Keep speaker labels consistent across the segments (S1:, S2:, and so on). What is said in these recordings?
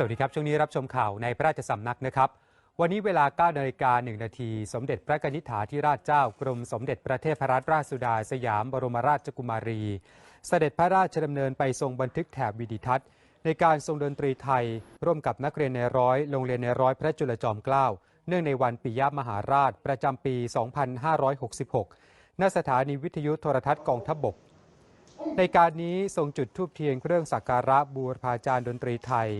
S1: สวัสดีครับ ช่วงนี้รับชมข่าวในพระราชสำนักนะครับ วันนี้เวลา9นาฬิกา1นาทีสมเด็จพระนิธิถาธิราชเจ้ากรมสมเด็จพระเทพรัตนราชสุดาสยามบรมราชกุมารี เสด็จพระราชดำเนินไปทรงบันทึกแถบวิดิทัศน์ ในการทรงดนตรีไทย ร่วมกับนักเรียนในร้อยโรงเรียนในร้อยพระจุลจอมเกล้าเนื่องในวันปิยมหาราช ประจำปี 2566 ณ สถานีวิทยุโทรทัศน์กองทัพบบก ในการนี้ทรงจุดทูบเทียนเครื่องสักการะบูรพาจารย์ดนตรีไทย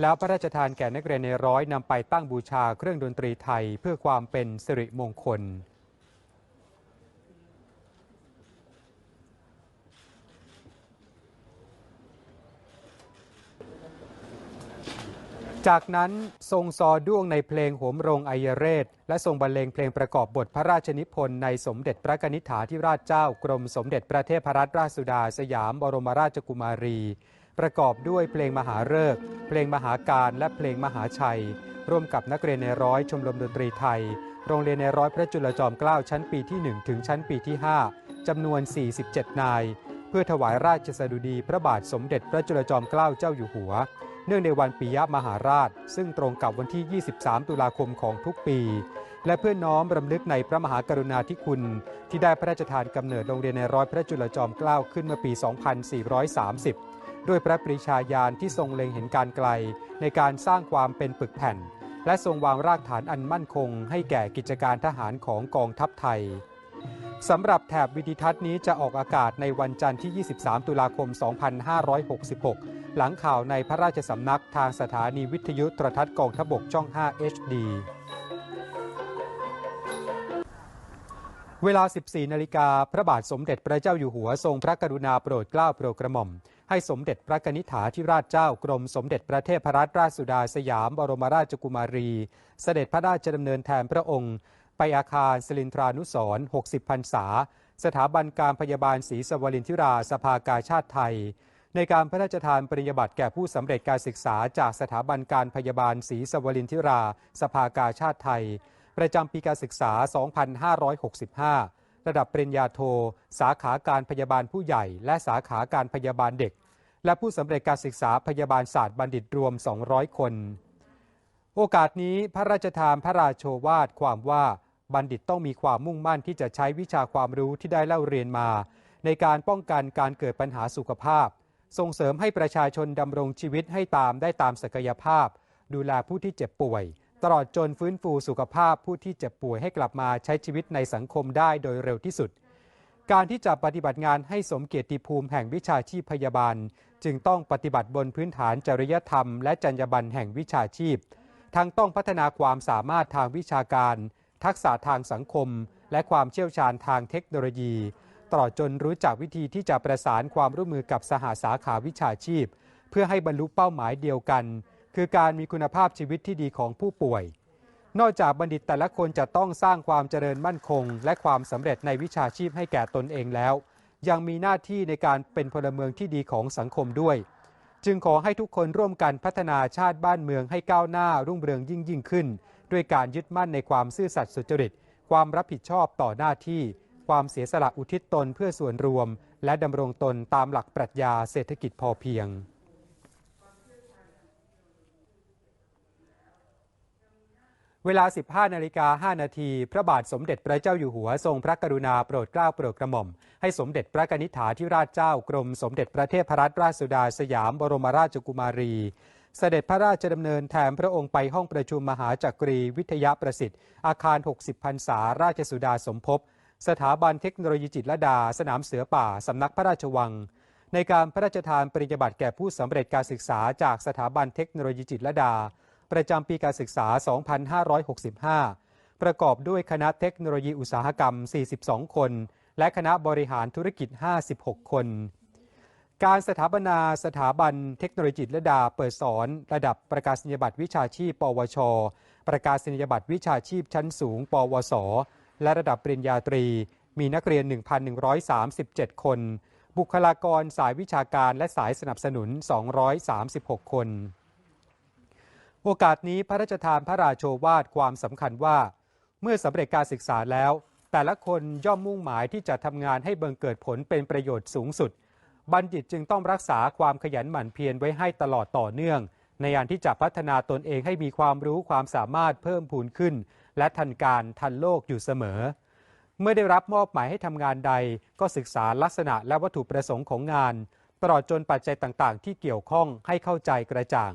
S1: แล้วพระราชทานแก่นักเรียนในร้อยนำไปตั้งบูชาเครื่องดนตรีไทยเพื่อความเป็นสิริมงคลจากนั้นทรงซอด้วงในเพลงโหมโรงไอยเรศ และทรงบรรเลงเพลงประกอบบทพระราชนิพนธ์ในสมเด็จพระนิธิถาธิราชเจ้ากรมสมเด็จพระเทพรัตนราชสุดาสยามบรมราชกุมารี ประกอบด้วยเพลงมหาฤกษ์เพลงมหาการและเพลงมหาชัย ร่วมกับนักเรียนในร้อยชมรมดนตรีไทย โรงเรียนในร้อยพระจุลจอมเกล้าชั้นปีที่ 1 ถึงชั้นปีที่ 5จำนวน 47 นาย เพื่อถวายราชสดุดีพระบาทสมเด็จพระจุลจอมเกล้าเจ้าอยู่หัว เนื่องในวันปิยมหาราช ซึ่งตรงกับวันที่ 23 ตุลาคมของทุกปีและเพื่อน้อมรำลึกในพระมหากรุณาธิคุณ ที่ได้พระราชทานกำเนิดโรงเรียนในร้อยพระจุลจอมเกล้าขึ้นเมื่อปี 2430 ด้วยพระปรีชาญาณที่ทรงเล็งเห็นการไกล ในการสร้างความเป็นปึกแผ่น และทรงวางรากฐานอันมั่นคง ให้แก่กิจการทหารของกองทัพไทยสำหรับแถบวิดิทัศน์นี้จะออกอากาศในวันจันทร์ที่ 23 ตุลาคม 2566 หลังข่าวในพระราชสำนักทางสถานีวิทยุโทรทัศน์กองทบกช่อง 5 HD เวลา 14 นาฬิกา พระบาทสมเด็จพระเจ้าอยู่หัวทรงพระกรุณาโปรดเกล้าโปรดกระหม่อม ให้สมเด็จพระนิธิถาธิราชเจ้ากรมสมเด็จพระเทพรัตนราชสุดาสยามบรมราชกุมารี เสด็จพระราชดำเนินแทนพระองค์ ไปอาคารสลินทรานุสรณ์60พรรษา สถาบันการพยาบาลศรีสวรินทิราสภากาชาติไทย ในการพระราชทานปริญญาบัตรแก่ผู้สำเร็จการศึกษาจากสถาบันการพยาบาลศรีสวรินทิราสภากาชาติไทย ประจำปีการศึกษา 2565 ระดับปริญญาโท สาขาการพยาบาลผู้ใหญ่ และสาขาการพยาบาลเด็ก และผู้สำเร็จการศึกษาพยาบาลศาสตร์บัณฑิตรวม 200 คน โอกาสนี้พระราชทานพระราโชวาทความว่าบัณฑิตต้องมีความมุ่งมั่นที่จะใช้วิชาความรู้ที่ได้เล่าเรียนมา ในการป้องกันการเกิดปัญหาสุขภาพ ส่งเสริมให้ประชาชนดำรงชีวิตให้ตามได้ตามศักยภาพ ดูแลผู้ที่เจ็บป่วย ตลอดจนฟื้นฟูสุขภาพผู้ที่เจ็บป่วยให้กลับมาใช้ชีวิตในสังคมได้โดยเร็วที่สุด การที่จะปฏิบัติงานให้สมเกียรติภูมิแห่งวิชาชีพพยาบาล จึงต้องปฏิบัติบนพื้นฐานจริยธรรมและจรรยาบรรณแห่งวิชาชีพ ทั้งต้องพัฒนาความสามารถทางวิชาการ ทักษะทางสังคม และความเชี่ยวชาญทางเทคโนโลยี ตลอดจนรู้จักวิธีที่จะประสานความร่วมมือกับสหาสาขาวิชาชีพ เพื่อให้บรรลุเป้าหมายเดียวกัน คือการมีคุณภาพชีวิตที่ดีของผู้ป่วย นอกจากบัณฑิตแต่ละคนจะต้องสร้างความเจริญมั่นคง และความสำเร็จในวิชาชีพให้แก่ตนเองแล้ว ยังมีหน้าที่ในการเป็นพลเมืองที่ดีของสังคมด้วย จึงขอให้ทุกคนร่วมกันพัฒนาชาติบ้านเมืองให้ก้าวหน้ารุ่งเรืองยิ่งยิ่งขึ้น ด้วยการยึดมั่นในความซื่อสัตย์สุจริต ความรับผิดชอบต่อหน้าที่ ความเสียสละอุทิศตนเพื่อส่วนรวม และดำรงตนตามหลักปรัชญาเศรษฐกิจพอเพียง เวลา 15 นาฬิกา 5 นาที พระบาทสมเด็จพระเจ้าอยู่หัวทรงพระกรุณาโปรดเกล้าโปรดกระหม่อม ให้สมเด็จพระนิธิถาธิราชเจ้ากรมสมเด็จพระเทพรัตนราชสุดาสยามบรมราชกุมารี เสด็จพระราชดำเนินแทนพระองค์ไปห้องประชุมมหาจักรีวิทยาประสิทธิ์ อาคาร 60 พรรษาราชสุดาสมภพ สถาบันเทคโนโลยีจิตรดา สนามเสือป่า สำนักพระราชวัง ในการพระราชทานปริญญาบัตรแก่ผู้สำเร็จการศึกษาจากสถาบันเทคโนโลยีจิตรดา ประจำปีการศึกษา 2565 ประกอบด้วยคณะเทคโนโลยีอุตสาหกรรม 42 คน และคณะบริหารธุรกิจ 56 คน การสถาปนาสถาบันเทคโนโลยีและดาเปิดสอน ระดับประกาศนียบัตรวิชาชีพ ปวช ประกาศนียบัตรวิชาชีพชั้นสูง ปวส และระดับปริญญาตรี มีนักเรียน 1,137 คนบุคลากรสายวิชาการและสายสนับสนุน 236 คน โอกาสนี้พระราชทานพระราโชวาทความสำคัญว่า เมื่อสำเร็จการศึกษาแล้ว แต่ละคนย่อมมุ่งหมายที่จะทำงานให้บังเกิดผลเป็นประโยชน์สูงสุด บัณฑิตจึงต้องรักษาความขยันหมั่นเพียรไว้ให้ตลอดต่อเนื่องในในการที่จะพัฒนาตนเองให้มีความรู้ความสามารถเพิ่มพูนขึ้น และทันการทันโลกอยู่เสมอ เมื่อได้รับมอบหมายให้ทำงานใด ก็ศึกษาลักษณะและวัตถุประสงค์ของงาน ตลอดจนปัจจัยต่างๆ ที่เกี่ยวข้องให้เข้าใจกระจ่าง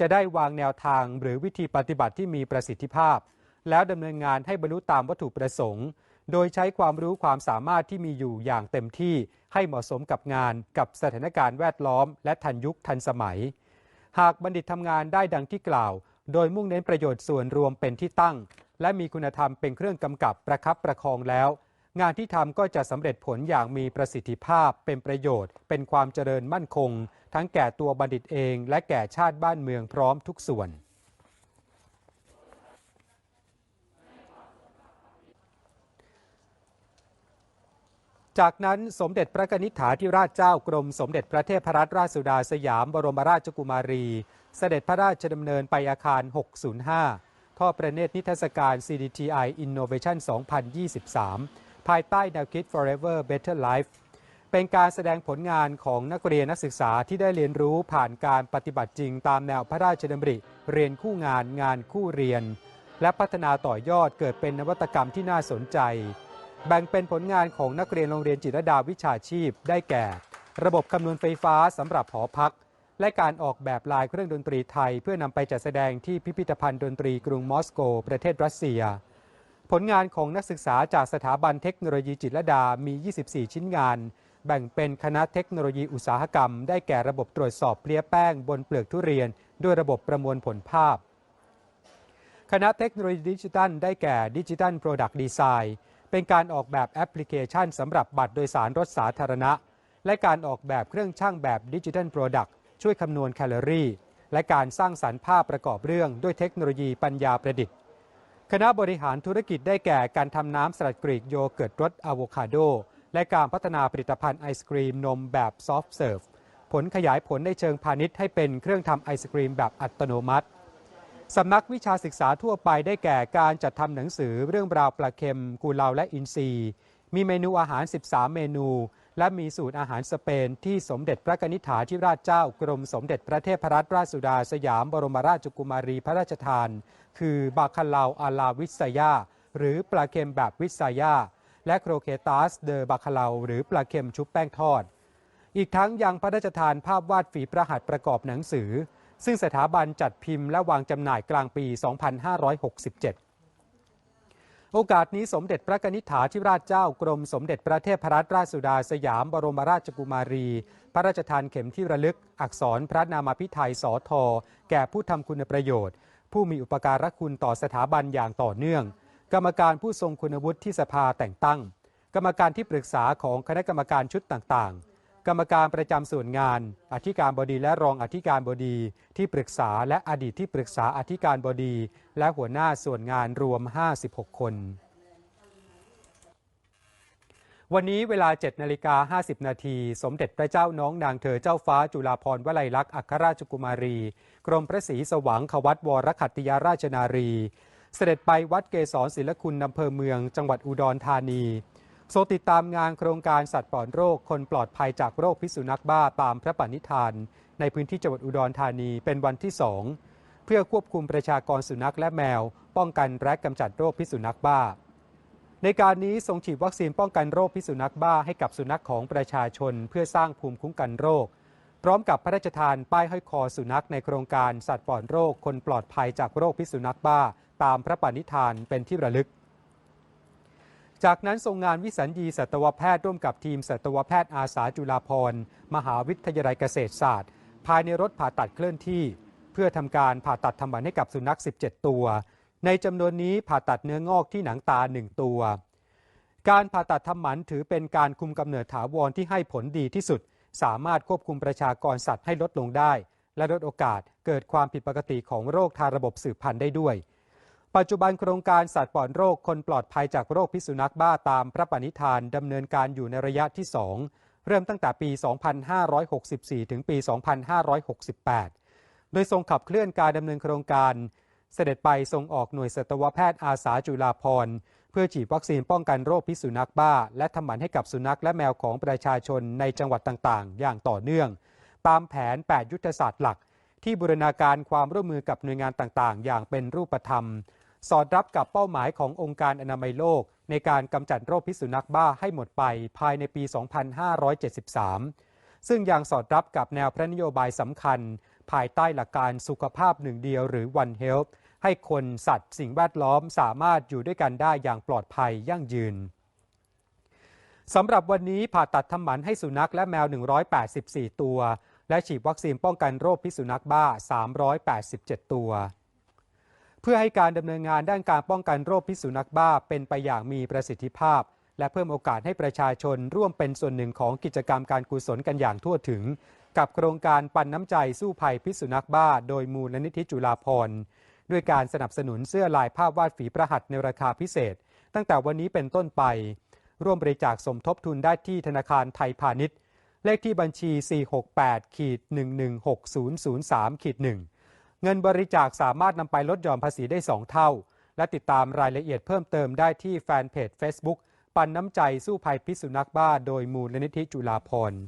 S1: จะได้วางแนวทางหรือวิธีปฏิบัติที่มีประสิทธิภาพ แล้วดำเนินงานให้บรรลุตามวัตถุประสงค์ โดยใช้ความรู้ความสามารถที่มีอยู่อย่างเต็มที่ให้เหมาะสมกับงานกับสถานการณ์แวดล้อม และทันยุคทันสมัย หากบัณฑิตทำงานได้ดังที่กล่าว โดยมุ่งเน้นประโยชน์ส่วนรวมเป็นที่ตั้ง และมีคุณธรรมเป็นเครื่องกำกับประคับประคองแล้ว งานที่ทำก็จะสำเร็จผลอย่างมีประสิทธิภาพเป็นประโยชน์ เป็นความเจริญมั่นคง ทั้งแก่ตัวบัณฑิตเอง และแก่ชาติบ้านเมืองพร้อมทุกส่วน จากนั้นสมเด็จพระนิษฐาธิราชเจ้ากรมสมเด็จพระเทพรัตนราชสุดาสยามบรมราชกุมารี เสด็จพระราชดำเนินไปอาคาร 605ท่อประเนตรนิทรรศการ CDTI Innovation 2023 ภายใต้แนวคิด Forever Better Life เป็นการแสดงผลงานของนักเรียนนักศึกษาที่ได้เรียนรู้ผ่านการปฏิบัติจริงตามแนวพระราชดำริ เรียนคู่งานงานคู่เรียน และพัฒนาต่อยอดเกิดเป็นนวัตกรรมที่น่าสนใจ แบ่งเป็นผลงานของนักเรียนโรงเรียนจิตรดาวิชาชีพ ได้แก่ ระบบคำนวณไฟฟ้าสำหรับหอพัก และการออกแบบลายเครื่องดนตรีไทย เพื่อนำไปจัดแสดงที่พิพิธภัณฑ์ดนตรีกรุงมอสโก ประเทศรัสเซีย ผลงานของนักศึกษาจากสถาบันเทคโนโลยีจิตรดามี 24 ชิ้นงาน แบ่งเป็นคณะเทคโนโลยีอุตสาหกรรม ได้แก่ระบบตรวจสอบเพลี้ยแป้งบนเปลือกทุเรียน ด้วยระบบประมวลผลภาพ คณะเทคโนโลยีดิจิทัล ได้แก่ดิจิทัลโปรดักต์ดีไซน์เป็นการออกแบบแอปพลิเคชันสำหรับบัตรโดยสารรถสาธารณะ และการออกแบบเครื่องช่างแบบดิจิทัลโปรดักต์ช่วยคำนวณแคลอรี่ และการสร้างสรรค์ภาพประกอบเรื่องด้วยเทคโนโลยีปัญญาประดิษฐ์ คณะบริหารธุรกิจได้แก่การทำน้ำสลัดกรีกโยเกิร์ตรสอะโวคาโด และการพัฒนาผลิตภัณฑ์ไอศกรีมนมแบบซอฟต์เซิร์ฟผลขยายผลในเชิงพาณิชย์ให้เป็นเครื่องทำไอศกรีมแบบอัตโนมัติสำนักวิชาศึกษาทั่วไปได้แก่การจัดทำหนังสือเรื่องราวปลาเค็ม กูเลาและอินทรีมีเมนูอาหาร 13 เมนู และมีสูตรอาหารสเปนที่สมเด็จพระกนิษฐาธิราชเจ้ากรมสมเด็จพระเทพรัตนราชสุดาสยามบรมราชกุมารีพระราชทาน คือบาคาลาวอาลาวิสยาหรือปลาเค็มแบบวิสยาและโครเคตัสเดอบาคาลาวหรือปลาเค็มชุบแป้งทอด อีกทั้งยังพระราชทานภาพวาดฝีประหัตประกอบหนังสือ ซึ่งสถาบันจัดพิมพ์และวางจำหน่ายกลางปี 2567 โอกาสนี้สมเด็จพระนิษฐาธิราชเจ้ากรมสมเด็จพระเทพรัตนราชสุดาสยามบรมราชกุมารี พระราชทานเข็มที่ระลึก อักษรพระนามาพิไทยสอทอแก่ผู้ทำคุณประโยชน์ ผู้มีอุปการะคุณต่อสถาบันอย่างต่อเนื่อง กรรมการผู้ทรงคุณวุฒิที่สภาแต่งตั้ง กรรมการที่ปรึกษาของคณะกรรมการชุดต่างๆ กรรมการประจำส่วนงาน อธิการบดีและรองอธิการบดี ที่ปรึกษาและอดีตที่ปรึกษาอธิการบดี และหัวหน้าส่วนงานรวม 56 คน วันนี้เวลา 7นาฬิกา50 นาที สมเด็จพระเจ้าน้องนางเธอเจ้าฟ้าจุฬาภรณ์วลัยลักษณ์อัครราชกุมารี กรมพระศรีสว่างขวัตวรขัตติยาราชนารี เสด็จไปวัดเกศรศิลคุณอำเภอเมือง จังหวัดอุดรธานี โซติดตามงานโครงการสัตว์ปลอดโรค คนปลอดภัยจากโรคพิษสุนัขบ้าตามพระปณิธาน ในพื้นที่จังหวัดอุดรธานีเป็นวันที่สองเพื่อควบคุมประชากรสุนัขและแมว ป้องกันและกำจัดโรคพิษสุนัขบ้า ในการนี้ทรงฉีดวัคซีนป้องกันโรคพิษสุนัขบ้าให้กับสุนัขของประชาชน เพื่อสร้างภูมิคุ้มกันโรค พร้อมกับพระราชทานป้ายห้อยคอสุนัขในโครงการสัตว์ปลอดโรค คนปลอดภัยจากโรคพิษสุนัขบ้า ตามพระปณิธานเป็นที่ระลึก จากนั้นทรงงานวิสัญญีสัตวแพทย์ร่วมกับทีมสัตวแพทย์อาสาจุฬาภรณ์มหาวิทยาลัยเกษตรศาสตร์ ภายในรถผ่าตัดเคลื่อนที่ เพื่อทำการผ่าตัดทำหมันให้กับสุนัข 17 ตัว ในจำนวนนี้ผ่าตัดเนื้องอกที่หนังตา 1 ตัว การผ่าตัดทำหมันถือเป็นการคุมกำเนิดถาวรที่ให้ผลดีที่สุด สามารถควบคุมประชากรสัตว์ให้ลดลงได้ และลดโอกาสเกิดความผิดปกติของโรคทางระบบสืบพันธุ์ได้ด้วย ปัจจุบันโครงการสัตว์ปลอดโรคคนปลอดภัยจากโรคพิษสุนัขบ้าตามพระปณิธานดำเนินการอยู่ในระยะที่ 2 เริ่มตั้งแต่ปี 2564 ถึงปี 2568 โดยทรงขับเคลื่อนการดำเนินโครงการ เสด็จไปทรงออกหน่วยสัตวแพทย์อาสาจุฬาภรณ์เพื่อฉีดวัคซีนป้องกันโรคพิษสุนัขบ้า และทำหมันให้กับสุนัขและแมวของประชาชนในจังหวัดต่างๆ อย่างต่อเนื่อง ตามแผน 8 ยุทธศาสตร์หลักที่บูรณาการความร่วมมือกับหน่วยงานต่างๆ อย่างเป็นรูปธรรม สอดรับกับเป้าหมายขององค์การอนามัยโลก ในการกำจัดโรคพิษสุนัขบ้าให้หมดไปภายในปี 2573 ซึ่งยังสอดรับกับแนวพระนโยบายสำคัญ ภายใต้หลักการสุขภาพหนึ่งเดียวหรือ One Health ให้คนสัตว์สิ่งแวดล้อมสามารถอยู่ด้วยกันได้อย่างปลอดภัยยั่งยืนสำหรับวันนี้ผ่าตัดทำหมันให้สุนัขและแมว 184 ตัว และฉีดวัคซีนป้องกันโรคพิษสุนัขบ้า 387 ตัว เพื่อให้การดำเนินงานด้านการป้องกันโรคพิษสุนัขบ้าเป็นไปอย่างมีประสิทธิภาพ และเพิ่มโอกาสให้ประชาชนร่วมเป็นส่วนหนึ่งของกิจกรรมการกุศลกันอย่างทั่วถึง กับโครงการปันน้ำใจสู้ภัยพิษสุนัขบ้า โดยมูลนิธิจุฬาภรณ์ด้วยการสนับสนุนเสื้อลายภาพวาดฝีประหัตในราคาพิเศษ ตั้งแต่วันนี้เป็นต้นไป ร่วมบริจาคสมทบทุนได้ที่ธนาคารไทยพาณิชย์ เลขที่บัญชี 468-116003-1 เงินบริจาคสามารถนำไปลดหย่อนภาษีได้ 2 เท่า และติดตามรายละเอียดเพิ่มเติมได้ที่แฟนเพจ Facebook ปันน้ำใจสู้ภัยพิษสุนัขบ้าโดยมูลนิธิจุฬาภรณ์